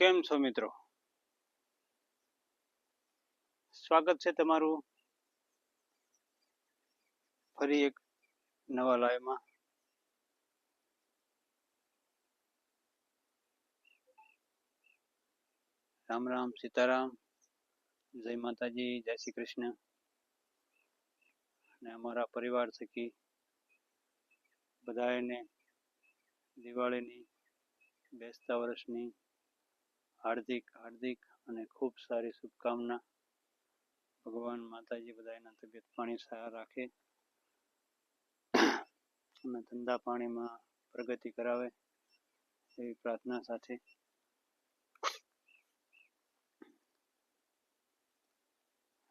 કેમ છો મિત્રો? સ્વાગત છે તમારું ફરી એક નવા લાઈવમાં. રામ રામ, સીતારામ, જય માતાજી, જય શ્રી કૃષ્ણ. અને અમારા પરિવાર થકી બધાને દિવાળીની, બેસતા વર્ષની હાર્દિક હાર્દિક અને ખૂબ સારી શુભકામના. ભગવાન માતાજી બધાના તબિયત પાણી સારા રાખે. અને ધંધા પાણીમાં પ્રગતિ કરાવે એવી પ્રાર્થના સાથે.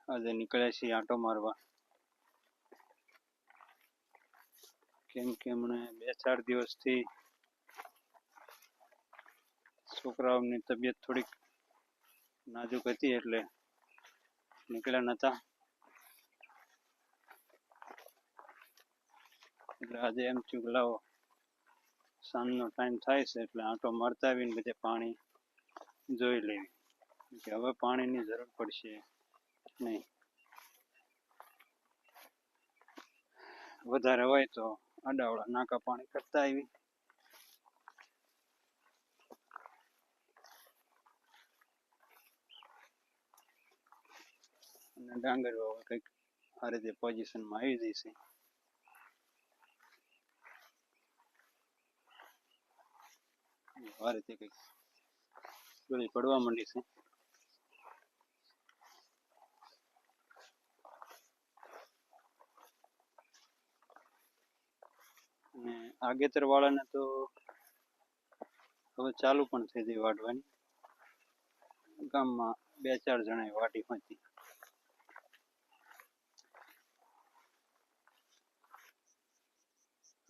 આજે નીકળ્યા છીએ આંટો મારવા. કેમ કે હમણે બે ચાર દિવસથી છોકરાઓની તબિયત થોડીક નાજુક હતી એટલે નીકળ્યા નતા. એટલે આજે એમ થયું સાંજનો ટાઈમ થાય છે એટલે આંટો મારતા આવીને બધે પાણી જોઈ લેવી. કે હવે પાણીની જરૂર પડશે નહીં. વધારે હોય તો આડાવડા નાકા પાણી કરતા આવી અને ડાંગર વાવવા કંઈક આ રીતે પોઝિશનમાં આવી જશે આ રીતે કંઈક ગળી પડવા માંડી છે. અને આગેતર વાળાને તો હવે ચાલુ પણ થઈ ગઈ વાઢવાની. ગામમાં બે ચાર જણાએ વાટી હતી.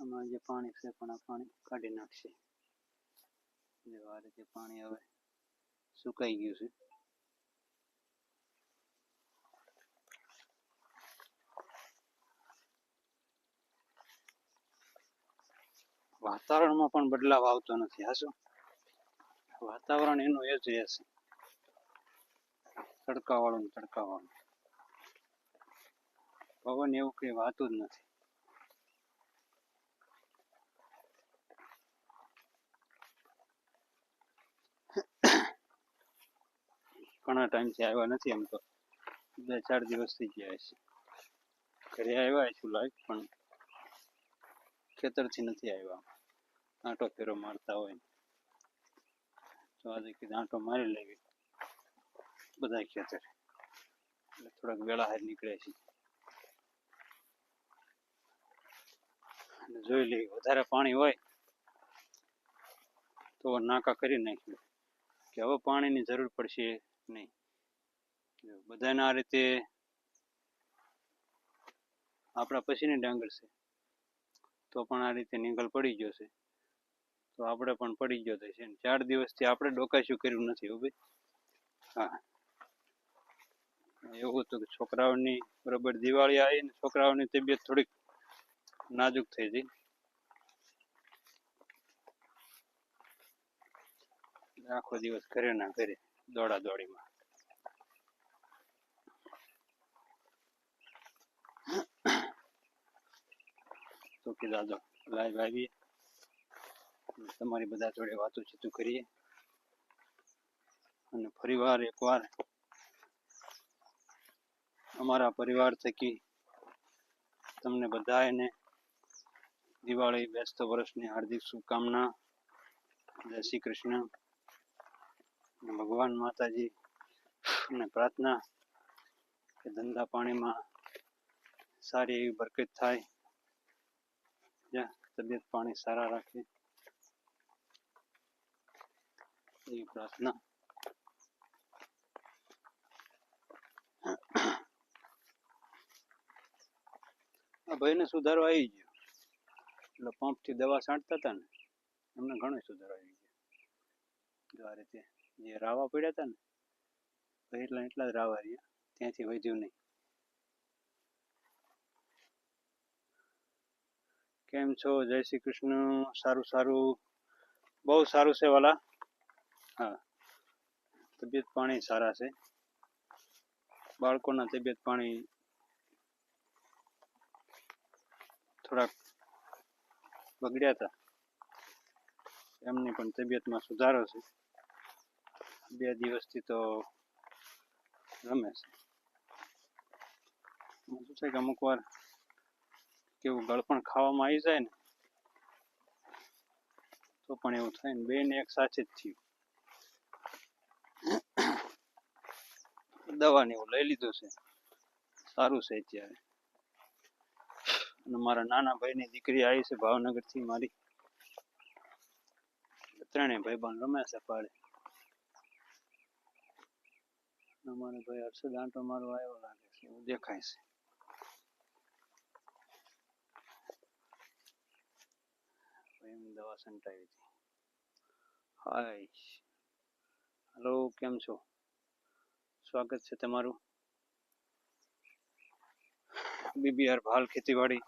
આમાં જે પાણી છે, પણ આ પાણી કાઢી નાખશે. જો આ પાણી હવે સુકાઈ ગયું છે. વાતાવરણમાં પણ બદલાવ આવતો નથી, હા શું? વાતાવરણ એનું એ જ રહેશે. તડકાવાળું તડકાવાળું. પવન એવું કઈ વાતું જ નથી. ઘણા ટાઈમથી આવ્યા નથી એમ તો. બે ચાર દિવસ થઈ ગયા છે. ઘરે આવ્યા છું લાઈક પણ ખેતરથી નથી આવ્યા આંટો ફેરો મારતા હોય તો આજે કીધું આંટો મારી લેવી. બધા ખેતર. એટલે થોડાક વેળા હાર નીકળે છે જોઈ લઈએ, વધારે પાણી હોય તો નાકા કરી નાખ્યું. કે હવે પાણીની જરૂર પડશે નહીં. બધાને આ રીતે આપણા પછીની ડાંગર છે. તો પણ આ રીતે નીંગલ પડી ગયો છે. તો આપણે પણ પડી ગયો છે ચાર દિવસથી આપણે ડોકાશું કર્યું નથી એવું હા. એવું હતું કે છોકરાઓની બરોબર દિવાળી આવી ને છોકરાઓની તબિયત થોડીક નાજુક થઈ હતી આખો દિવસ ઘરે ના ઘરે. દોડા દોડીમાં. તો દાદો, લાઈવ આવીએ. તમારી બધા જોડે વાતો ચીતું કરીએ. અને ફરીવાર એકવાર અમારા પરિવાર થકી તમને બધાને દિવાળી, બેસતો વર્ષની હાર્દિક શુભકામના. જય શ્રી કૃષ્ણ. ભગવાન માતાજી ને પ્રાર્થના કે ધંધા પાણીમાં સારી એવી બરકત થાય. તબિયત પાણી સારા રાખે. એવી પ્રાર્થના. આ ભાઈને સુધારો આવી ગયો. એટલે પંપથી દવા છાંટતા હતા ને, એમને ઘણો સુધારો આવી ગયો. જો આ રીતે જે રાવા પડ્યા હતા ને એટલા એટલા જ રાવા રહ્યા, ત્યાંથી વધ્યું નહીં. કેમ છો? જય શ્રી કૃષ્ણ. સારું સારું. બહુ સારું છે વાલા. હા. તબિયત પાણી સારા છે. બાળકોના તબિયત પાણી થોડાક બગડ્યા હતા એમની પણ તબિયતમાં સુધારો છે. બે દિવસથી તો રમે છે. કે અમુક વાર કેવું ગળપણ ખાવામાં આવી જાય ને, તો પણ એવું થાય ને, બેને એક સાથે જ થયું. દવા ને એવું લઈ લીધું છે. સારું છે અત્યારે. અને મારા નાના ભાઈની દીકરી આવી છે ભાવનગરથી મારી. ત્રણેય ભાઈબંધ રમે છે પાડે. અમારો ભાઈ હર્ષદ આંટો મારો આવ્યો લાગે છે, એવું દેખાય છે. ભાઈ દવા સંટાવી હતી. હાય. હલો કેમ છો? સ્વાગત છે તમારું. બીબીઆર ભાલ ખેતીવાડી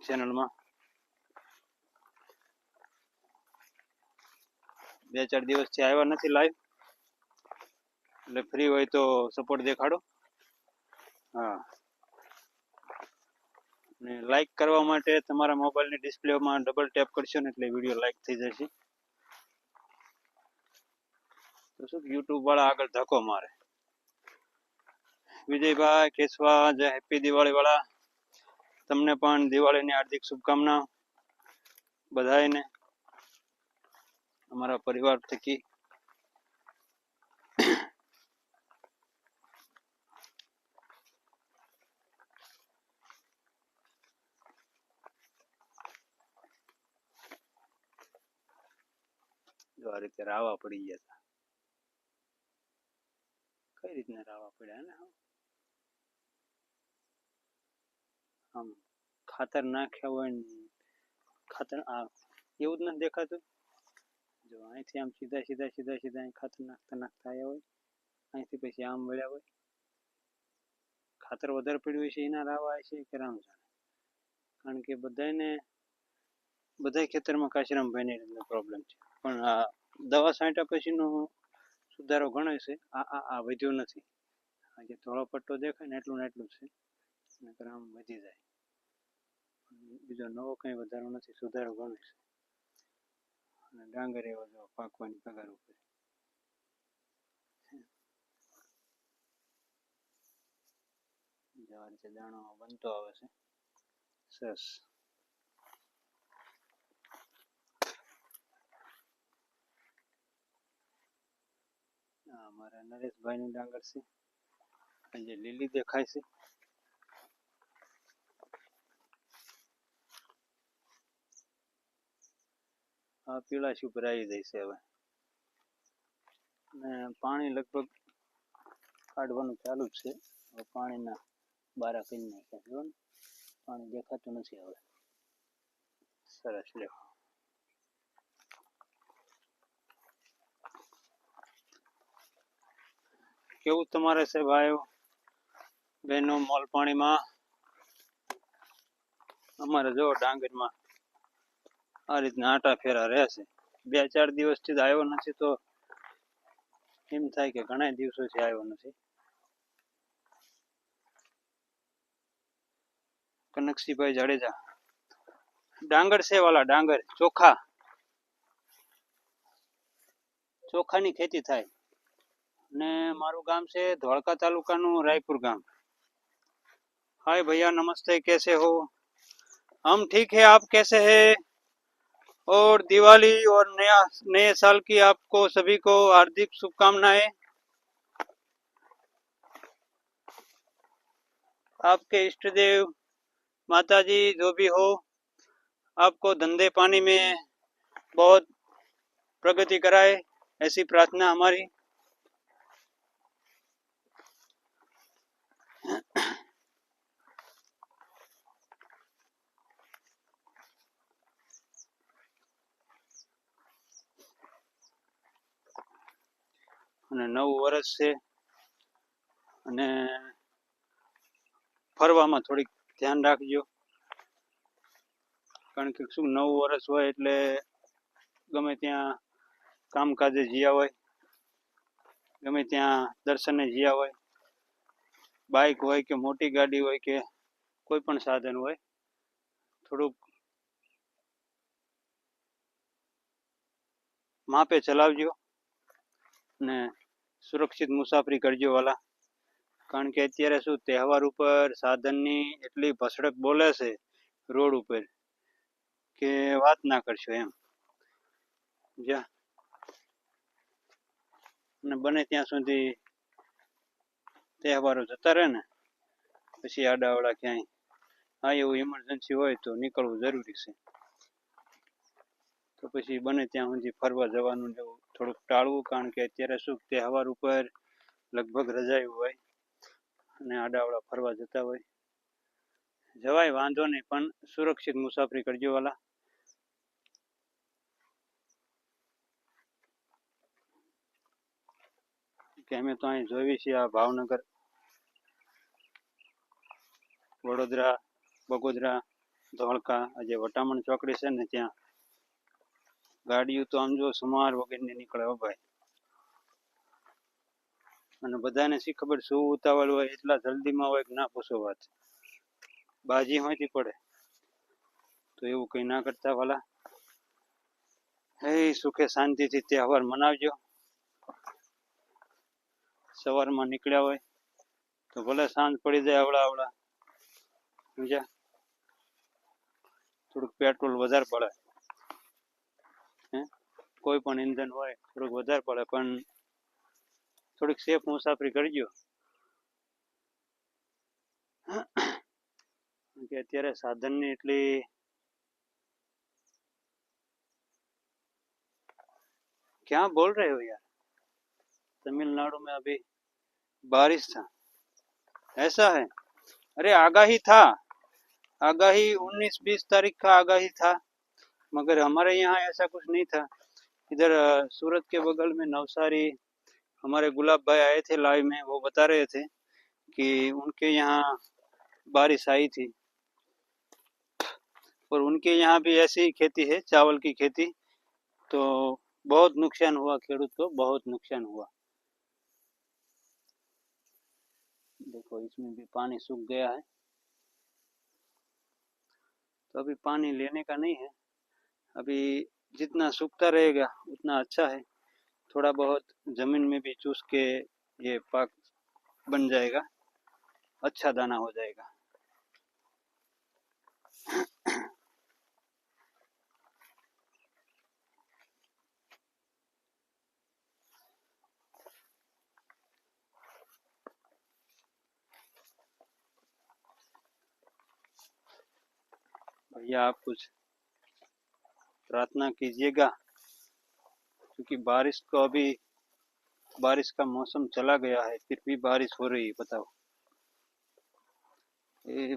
ચેનલમાં. બે ચાર દિવસથી આવ્યા નથી લાઈવ એટલે ફ્રી હોય તો સપોર્ટ દેખાડો. હા. અને લાઈક કરવા માટે તમારા મોબાઈલની ડિસ્પ્લેમાં ડબલ ટેપ કરશો ને એટલે વીડિયો લાઈક થઈ જશે. તો શું યુટ્યુબ વાળા આગળ ધક્કો મારે. વિજયભાઈ કેશવા, જય હેપી દિવાળી વાળા. તમને પણ દિવાળીની હાર્દિક શુભકામના. બધાને અમારા પરિવાર થકી. રાવા પડી ગયા હતા કઈ રીતના રાવા પડ્યા ને આમ? ખાતર નાખ્યા હોય ને ખાતર, આ એવું જ નથી દેખાતું? જો અહીંથી આમ સીધા સીધા સીધા સીધા અહીં ખાતર નાખતા નાખતા આવ્યા હોય, અહીંથી પછી આમ વળ્યા હોય. ખાતર વધારે પડ્યું છે, એના રાવા છે કે રામ જાણે કારણ કે બધાને બધા ખેતરમાં કાશીરામભાઈને ભાઈને પ્રોબ્લેમ છે. પણ આ દવા છાંટ્યા પછીનો સુધારો ગણાય છે. આ આ આ વધ્યો નથી. આ જે ધોળો પટ્ટો દેખાય ને એટલું ને એટલું છે. નકર આમ વધી જાય. બીજો નવો કંઈ વધારો નથી, સુધારો ગણાય છે. અને ડાંગર એવો જો પાકવાની પગાર ઉપર. જો આ રીતે દાણો બનતો આવે છે. સરસ આ અમારા નરેશભાઈનું ડાંગર છે. જે લીલી દેખાય છે. આ પીળાશ ઉપર આવી જાય હવે. ને પાણી લગભગ કાઢવાનું ચાલુ જ છે. હવે પાણીના બારા કરી નાખ્યા પાણી દેખાતું નથી હવે. સરસ લ્યો. કેવું તમારે છે ભાઈઓ? બહેનો મોલ પાણીમાં? અમારે જો ડાંગરમાં આ રીતના આટા ફેરા રહેશે બે ચાર દિવસથી જ આવ્યો નથી તો એમ થાય કે ઘણા દિવસોથી આવ્યો નથી. કનકસિંહભાઈ જાડેજા. ડાંગર છે વાલા, ડાંગર. ચોખા. ચોખાની ખેતી થાય. ને મારું ગામ છે ધોળકા તાલુકાનું रायपुर गांव हाय भैया नमस्ते कैसे हो हम ठीक है आप कैसे हैं और दिवाली और नया नए साल की आपको सभी को हार्दिक शुभकामनाएं आपके इष्ट देव माता जी जो भी हो आपको धंधे पानी में बहुत प्रगति कराए ऐसी प्रार्थना हमारी અને નવ વર્ષ છે. અને ફરવામાં થોડીક ધ્યાન રાખજો. કારણ કે શું નવું વર્ષ હોય એટલે ગમે ત્યાં કામકાજે જ્યાં હોય, ગમે ત્યાં દર્શને જ્યાં હોય બાઇક હોય કે મોટી ગાડી હોય કે કોઈ પણ સાધન હોય, થોડુંક માપે ચલાવજો ને સુરક્ષિત મુસાફરી કરજો વાલા. કારણ કે અત્યારે શું તહેવાર ઉપર સાધનની એટલી ભસડક બોલે છે રોડ ઉપર કે વાત ના કરશો એમ. જા. અને બને ત્યાં સુધી તહેવારો જતા રહે ને, પછી આડાવડા ક્યાંય, હા, એવું ઇમરજન્સી હોય તો નીકળવું જરૂરી છે. તો પછી બને ત્યાં સુધી ફરવા જવાનું ને થોડુંક ટાળવું, કારણ કે અત્યારે શું તહેવાર ઉપર લગભગ રજાયું હોય અને આડાવડા ફરવા જતા હોય. જવાય, વાંધો નહીં, પણ સુરક્ષિત મુસાફરી કરજો વાલા. અમે તો અહીં જોઈ છીએ આ ભાવનગર, વડોદરા, બગોદરા, ધોળકા જે વટામણ ચોકડી છે ને ત્યાં. ગાડીઓ તો આમ જો સુમાર વગરની નીકળે ભાઈ. અને બધાને શી ખબર શું ઉતાવળ હોય, એટલા જલ્દીમાં હોય કે ના પૂછો વાત. બાજી હોયથી પડે. તો એવું કઈ ના કરતા વાલા હે સુખે શાંતિથી તહેવાર મનાવજો. સવારમાં નીકળ્યા હોય તો ભલે સાંજ પડી જાય આવડા આવડા સમજ્યા થોડુંક પેટ્રોલ વધારે પડે હે કોઈ પણ ઇંધન હોય થોડુંક વધારે પડે પણ થોડીક સેફ મુસાફરી કરજો કારણ કે અત્યારે સાધનની એટલી क्या बोल रहे हो यार तमिलनाडु में अभी बारिश था। ऐसा है। अरे आगाही था। आगाही उन्नीस बीस तारीख का आगाही था। मगर हमारे यहाँ ऐसा कुछ नहीं था। इधर सूरत के बगल में नवसारी हमारे गुलाब भाई आए थे लाइव में। वो बता रहे थे कि उनके यहाँ बारिश आई थी। और उनके यहाँ भी ऐसी खेती है, चावल की खेती। तो बहुत नुकसान हुआ, खेडूत को बहुत नुकसान हुआ। देखो, इसमें भी पानी सूख गया है। तो अभी पानी लेने का नहीं है। अभी जितना सूखता रहेगा, उतना अच्छा है। थोड़ा बहुत ज़मीन में भी चूस के ये पाक बन जाएगा। अच्छा दाना हो जाएगा। भैया आप कुछ प्रार्थना कीजिएगा, क्योंकि बारिश को अभी, बारिश का मौसम चला गया है, फिर भी बारिश हो रही है, बताओ। ये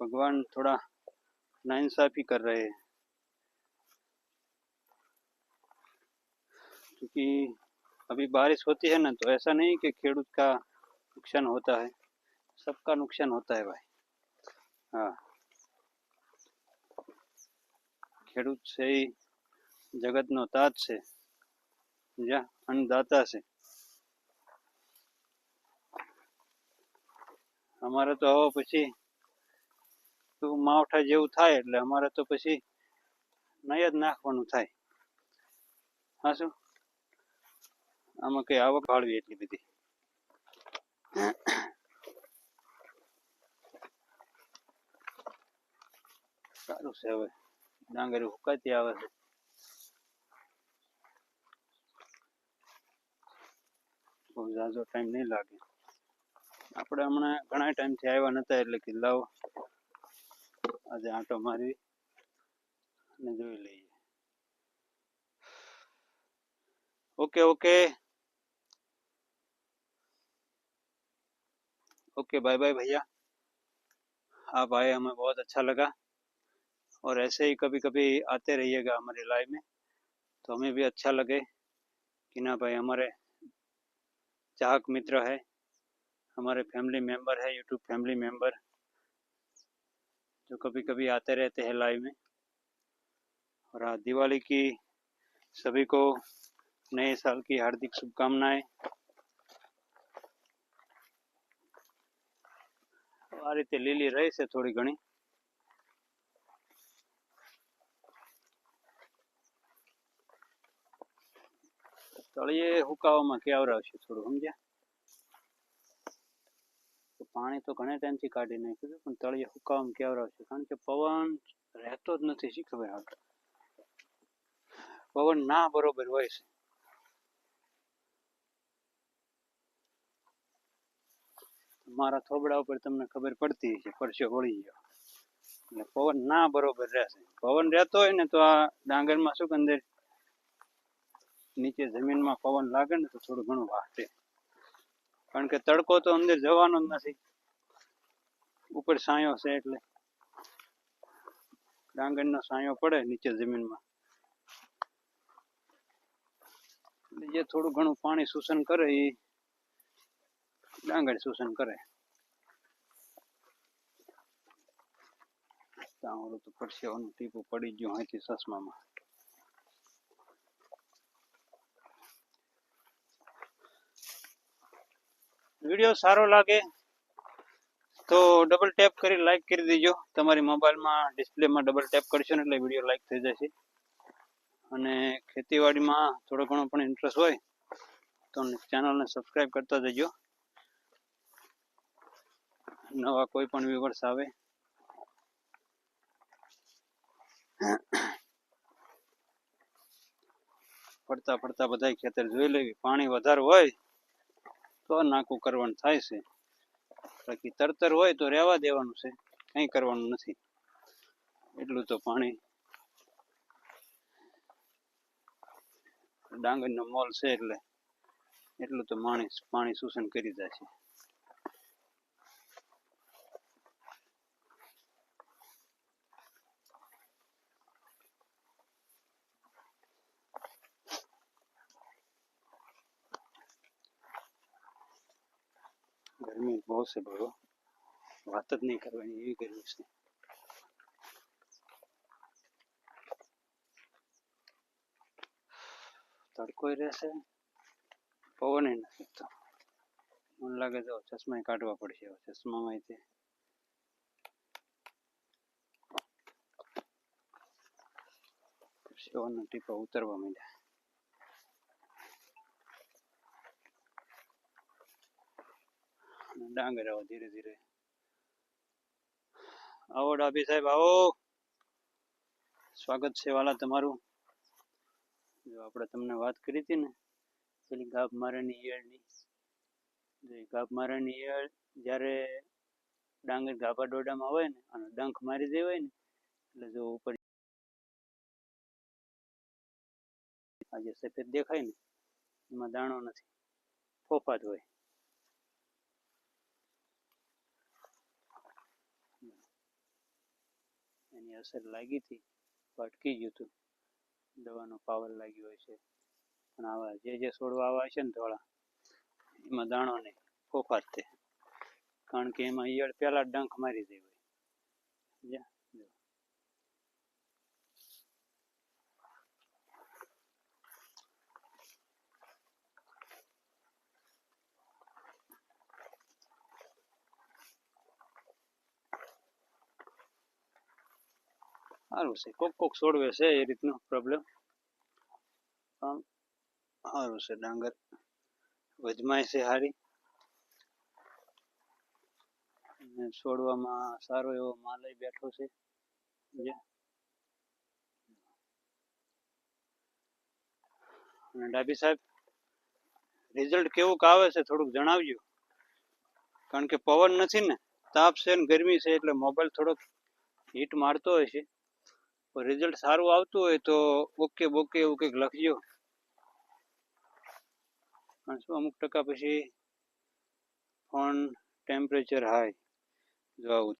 भगवान थोड़ा नाइंसाफी कर रहे हैं, क्योंकि अभी बारिश होती है ना तो ऐसा नहीं कि खेडूत का नुकसान होता है, सबका नुकसान होता है भाई। हाँ। ખેડૂત છે એ જગતનો તાત છે. અન્નદાતા છે. અમારે તો હવે પછી તું માવઠા જેવું થાય એટલે અમારે તો પછી નહીં જ નાખવાનું થાય. હા, શું? આમાં કઈ આવક ફાળવી એટલી બધી. સારું છે હવે. ડાંગરી હુકાતી આવે છે બહુ ઝાઝો ટાઈમ નહીં લાગે આપણે હમણાં ઘણા ટાઈમથી આવ્યા નતા એટલે કે લાવો આજે આંટો મારી અને જોઈ લઈએ okay okay okay bye bye भैया आप आए हमें बहुत अच्छा लगा और ऐसे ही कभी कभी आते रहिएगा हमारे लाइव में तो हमें भी अच्छा लगे कि ना भाई हमारे चाहक मित्र है हमारे फैमिली मेंबर है यूट्यूब फैमिली मेंबर जो कभी कभी आते रहते हैं लाइव में और आज दिवाली की सभी को नए साल की हार्दिक शुभकामनाएं આ રીતે લીલી રહી છે થોડી ઘણી તળિયે હુકાવામાં કેવરાવશે થોડું, સમજ્યા? પાણી તો ઘણા ટાઈમથી કાઢી નાખ્યું પણ તળિયે હુકાવામાં કેવરાવશે કારણ કે પવન રહેતો જ નથી, શી ખબર આગળ પવન ના બરોબર હોય છે. મારા થોબડા ઉપર તમને ખબર પડતી હશે, પરસે વળી ગયો. એટલે પવન ના બરોબર રહેશે. પવન રહેતો હોય ને તો આ ડાંગરમાં શું અંદર નીચે જમીનમાં પવન લાગે ને તો થોડું ઘણું વાહશે. કારણ કે તડકો તો અંદર જવાનો જ નથી. ઉપર સાયો છે એટલે ડાંગરનો સાયો પડે નીચે જમીનમાં. જે થોડું ઘણું પાણી શોષણ કરે એ ડાંગર શોષણ કરે. તો ટીપું પડી ગયું અહીંથી ચશ્મામાં વીડિયો સારો લાગે તો ડબલ ટેપ કરી લાઈક કરી દેજો. તમારી મોબાઈલમાં ડિસ્પ્લેમાં ડબલ ટેપ કરશો ને એટલે વીડિયો લાઈક થઈ જશે. અને ખેતીવાડીમાં થોડો ઘણો પણ ઇન્ટરેસ્ટ હોય તો ચેનલને સબસ્ક્રાઈબ કરતા જજો. નવા કોઈ પણ વ્યુવર્સ આવે ફરતા ફરતા બધા ખેતર જોઈ લેવી. પાણી વધારે હોય તો નાકું કરવાનું થાય છે. બાકી તરતર હોય તો રહેવા દેવાનું છે. કંઈ કરવાનું નથી. એટલું તો પાણી. ડાંગરનો મોલ છે એટલે એટલું તો માણી પાણી શોષણ કરી જાય છે. ગરમી બહુ છે ભાઈ વાત જ નહીં કરવાની, એવી ગરમી છે. તડકોય રહેશે, પવન નથી તો મને લાગે તો ચશ્મા કાઢવા પડશે ચશ્મા તે સેવાના ટીપા ઉતરવા માંડ્યા. અને રહ્યો ધીરે ધીરે. આવો ડાભી સાહેબ, આવો. સ્વાગત છે વાલા તમારું. જો આપણે તમને વાત કરી હતી ને, પેલી ગાભ મારાની ઈયળની. ગાભ મારાની ઈયળ જ્યારે ડાંગર ગાભા ડોડામાં હોય ને, અને ડંખ મારી દે હોય ને, એટલે જો ઉપર આ જે સફેદ દેખાય ને, એમાં દાણો નથી. ફોફાત હોય. એની અસર લાગી હતી અટકી ગયું હતું. દવાનો પાવર લાગ્યો હોય છે. પણ આવા જે જે છોડવા આવા છે ને ધોળા, એમાં દાણો નહીં ફોફાટ તે કારણ કે એમાં ઈયળ પહેલાં ડંખ મારી દે હોય? જો. સારું છે. કોક કોક છોડવે છે એ રીતનો પ્રોબ્લેમ સારું છે, ડાંગર વજમાય છે સારી છોડવામાં સારો એવો માલય બેઠો છે? અને ડાબી સાહેબ રિઝલ્ટ કેવું આવે છે થોડુંક જણાવજો. કારણ કે પવન નથી ને, તાપ છે ને, ગરમી છે એટલે મોબાઈલ થોડોક હીટ મારતો હોય છે. રિઝલ્ટ સારું આવતું હોય તો ઓકે બોકે એવું કંઈક લખજો. પણ શું અમુક ટકા પછી ફોન ટેમ્પરેચર હાઈ જો